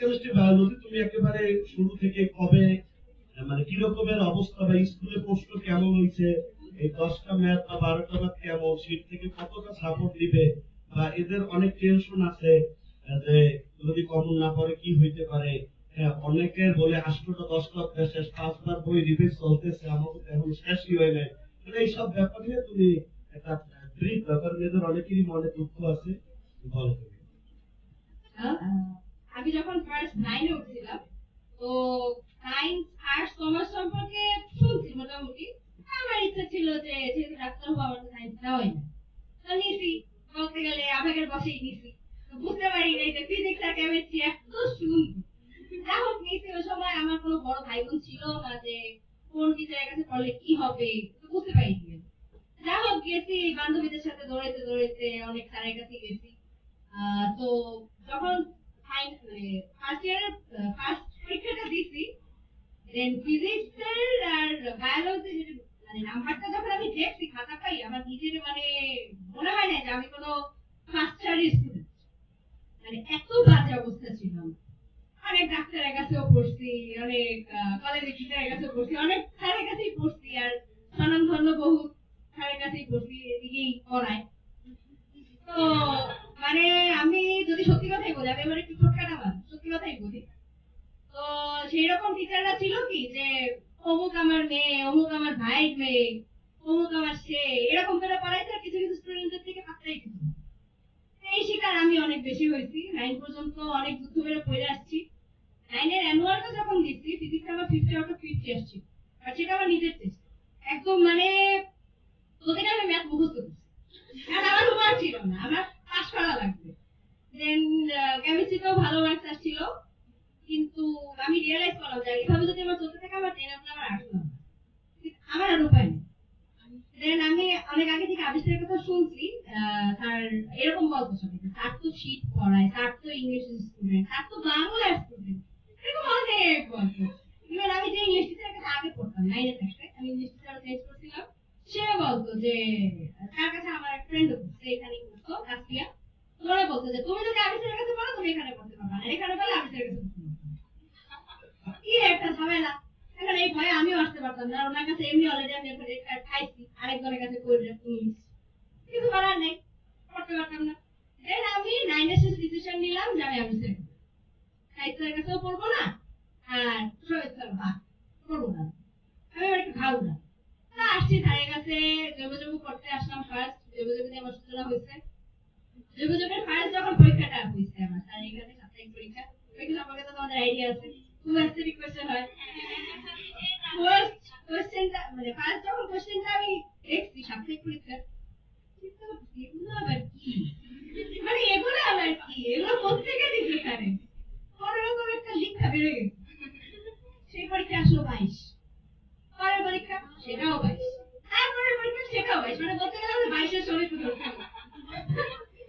Chemistry biology তুমি একেবারে শুরু থেকে কবে মানে কি রকমের অবস্থা বা স্কুলে প্রশ্ন কেমন হয়েছে এই দশটা ম্যাথ বা বারোটা ম্যাথ কেমন সিট থেকে কতটা সাপোর্ট দিবে বা এদের অনেক টেনশন আছে যে যদি কমন না পড়ে কি হইতে পারে? হ্যাঁ অনেকের বলে আষ্টটা দশটা অধ্যায় শেষ পাঁচবার বই রিভিজ চলতেছে আমাকে তো এখন শেষই হয় নাই। মানে এইসব ব্যাপার নিয়ে তুমি একটা ব্রিফ ব্যাপার নিয়ে অনেকেরই মনে দুঃখ আছে। আহ, আমি যখন ফার্স্ট নাইনে উঠছিলাম, তো সায়েন্স আর্টস কমার্স সম্পর্কে শুনছি মোটামুটি। আমার ইচ্ছা ছিল যে যেহেতু ডাক্তার হব, আমার সায়েন্স নেওয়াই না তো নিছি, বলতে গেলে আবেগের বসেই নিছি। বুঝতে পারি নাই যে ফিজিক্স আর কেমিস্ট্রি এত সুন্দর। হোক, নিছি ওই সময় আমার কোনো বড় ভাই বোন ছিল না যে কোন টিচারের কাছে পড়লে কি হবে বুঝতে পারি যা হোক, গেছি, বান্ধবীদের সাথে দৌড়াইতে দৌড়াইতে অনেক স্যারের কাছে গেছি। তো যখন মানে নিজের মানে মনে এত বাজে অবস্থা ছিল। অনেক ডাক্তারের কাছেও পড়ছি, অনেক কলেজের টিচারের কাছেও পড়ছি, অনেক স্যারের কাছেই পড়ছি, আর স্বনামধন্য বহু স্যারের কাছেই পড়ছি, এদিকেই পড়ায় তো মানে আমি যদি সত্যি কথাই বলি, আমি এবার একটু ছোটখাটো মানুষ সত্যি কথাই বলি। তো সেই রকম টিচাররা ছিল কি যে, অমুক আমার মেয়ে, অমুক আমার ভাইয়ের মেয়ে, অমুক আমার সে, এরকম করে পড়াইতে কিছু কিছু স্টুডেন্টদের থেকে পাত্তাই। তো এই শিকার আমি অনেক বেশি হয়েছি। নাইন পর্যন্ত অনেক যুদ্ধ করে পড়ে আসছি। নাইনের অ্যানুয়ালটা যখন দিচ্ছি ফিজিক্স আমার ফিফটি আউট অফ ফিফটি আসছি আর সেটা আমার নিজের চেষ্টা একদম মানে প্রতিটা আমি ম্যাথ মুখস্থ করছি। আমার উপায় ছিল না। আমার দেন কেমিস্ট্রিতেও ভালো মার্কস আসছিল, কিন্তু আমি রিয়েলাইজ করলাম যে এভাবে যদি আমার চলতে থাকে, আমার টেন আমার আসলো আমার আর উপায় দেন আমি অনেক আগে থেকে আবিষ্কারের কথা শুনছি তার এরকম গল্প শুনি তার তো শীত পড়ায়, তার তো ইংলিশ স্টুডেন্ট তার তো বাংলা স্টুডেন্ট এরকম অনেক গল্প। ইভেন আমি যে ইংলিশ টিচারের কাছে আগে পড়তাম নাইনে থাকতে আমি ইংলিশ টিচার চেঞ্জ করছিলাম সে বলতো যে, তার কাছে আমার এক ফ্রেন্ড সে এখানে পড়তো কাস্টিয়া ওরা বলতো যে, তুমি যদি আবিষ্কারের কাছে পড়ো তুমি এখানে পড়তে পারবে না। এখানে বলে আবিষ্কারের কাছে। কি একটা ঝামেলা। এখন এই ভয়ে আমিও আসতে পারতাম না। ওনার কাছে এমনি অলরেডি আমি খাইছি। আরেকজনের কাছে করে কিছু করার নেই। পড়তে পারতাম না। দেন আমি নাইনের শেষে ডিসিশন নিলাম যে আমি করব সাহিত্যের কাছেও পড়ব না, আর সৈয়দ স্যার বা পড়ব না। আমি একটু খাব না। আসছি স্যারের কাছে। জৈব জৈব পড়তে আসলাম ফার্স্ট জৈব জৈব দিয়ে আমার হয়েছে। জৈব জৈবের আইডিয়া আছে। কোয়েশ্চেন হয়। ফার্স্ট কোয়েশ্চেনটা মানে ফার্স্ট যখন কোয়েশ্চেনটা আমি দেখছি সাপ্তাহিক পরীক্ষা চিন্তা এগুলো আবার কি? মানে এগুলো আবার কি? এগুলো কোথেকে দিচ্ছে স্যারে কোনোরকম একটা লিখা বেড়ে গেছে। সেই পরীক্ষা আসলো বাইশ। পরের পরীক্ষা সেটাও বাইশ। তারপরের পরীক্ষা সেটাও বাইশ। মানে বলতে গেলে আমরা বাইশের সময় শুরু করতাম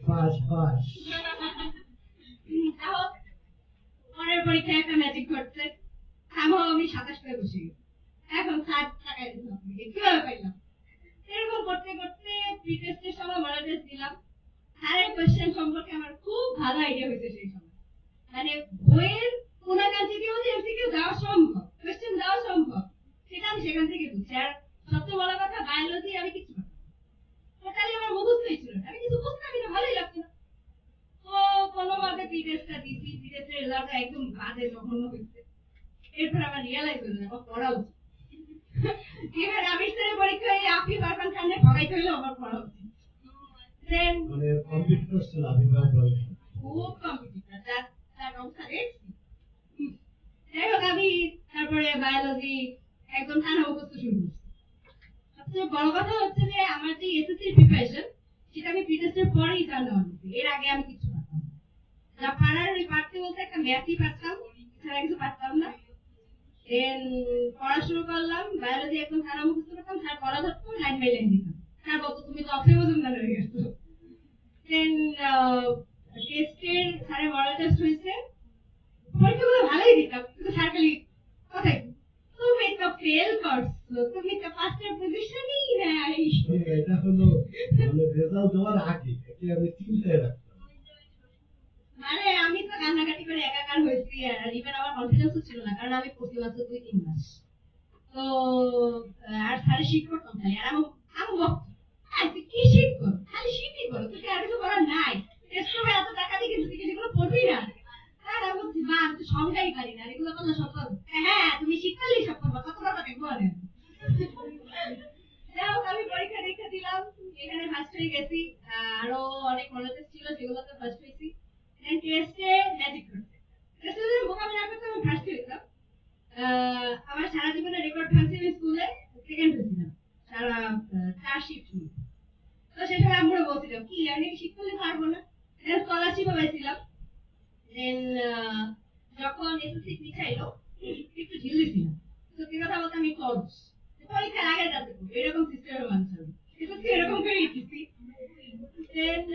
পাস পাস তাও পরের পরীক্ষায় একটা ম্যাজিক ঘটছে সামহাও আমি সাতাশ পেয়ে বসে এখন ষাট পাইলাম? এরকম করতে করতে প্রি টেস্টের সময় টেস্ট দিলাম। কোয়েশ্চেন সম্পর্কে আমার খুব ভালো আইডিয়া হয়েছে সেই সময়। মানে বইয়ের কোনাকাঞ্চি দিয়েও যে এমসিকিউ দেওয়া সম্ভব কোয়েশ্চেন দেওয়া সম্ভব, সেটা আমি সেখান থেকে বুঝছি। আর সবচেয়ে কথা বায়োলজি আমি কিছু টোটালি আমার। আমি কিছু না, ভালোই লাগতো না। তো কোনো মতে প্রি টেস্টটা দিয়েছি প্রি রেজাল্টটা একদম বাজে, জঘন্য হয়েছে। এরপর আমার রিয়েলাইজ হলো আমার পড়া উচিত। এবার আবিষ্কারের পরীক্ষায় আপনি বারবার খানে ভগাইতে হইল আমার পড়া উচিত। মানে কমপ্লিট করছিল আবির্ভাব খুব কম্পিটিটর যার তার অবস্থা যাই হোক আমি তারপরে বায়োলজি একদম টানা মুখস্থ শুরু করছি। সবচেয়ে বড় কথা হচ্ছে যে আমার যে এসএসসি প্রিপারেশন সেটা আমি প্রিটেস্টের পরেই জানা হয়েছে এর আগে আমি কিছু পারতাম না। যা পারার ওই পারতে বলতে একটা ম্যাথই পারতাম এছাড়া কিছু পারতাম না। দেন পড়া শুরু করলাম বায়োলজি একদম টানা মুখস্থ করতাম স্যার পড়া ধরতো লাইন বাই লাইন দিতাম। স্যার বলতো, তুমি তো অক্ষয় মজুমদার হয়ে গেছো। দেন টেস্টের স্যারের মডেল টেস্ট হয়েছে। পরীক্ষাগুলো ভালোই দিতাম, কিন্তু স্যার খালি কথাই, তুমি তো ফেল করছ, তুমি তো ফার্স্টের পজিশনই নাই। এটা হলো মানে রেজাল্ট দেওয়ার আগে একে আমি চিন্তায় রাখতাম। মানে আমি তো কান্নাকাটি করে একাকার হয়েছি ইভেন আমার কনফিডেন্সও ছিল না কারণ আমি পড়ছি মাত্র দুই তিন মাস। তো আর স্যারের শীত করতাম খালি আর আমি আমি বকতাম তুই কি শীত কর খালি শীতই করো তুই কি আর কিছু করার নাই? টেস্ট করে এত টাকা দিয়ে কিন্তু তুই সেগুলো পড়বি না? আর আমি বলছি মা আমি তো সংজ্ঞাই পারি না এগুলো করলে সব হ্যাঁ তুমি শীতকালেই সব করব কত টাকা দেখব আনেন যাই হোক, আমি পরীক্ষা নিরীক্ষা দিলাম এখানে ফার্স্ট হয়ে গেছি। আরও অনেক কলেজেস ছিল সেগুলোতে ফার্স্ট নিয়ে তো সে সময় আমরা বলছিলাম কি আমি শিখতে পারব না? দেন স্কলারশিপও পাইছিলাম। দেন যখন এসএসসি পিছাইলো, একটু ঝিল্লি ছিলাম সত্যি কথা বলতে আমি একটু পরীক্ষার আগে যাতে এরকম সিস্টেমের মানুষ আমি এসএসসি এরকম করে গেছি দেন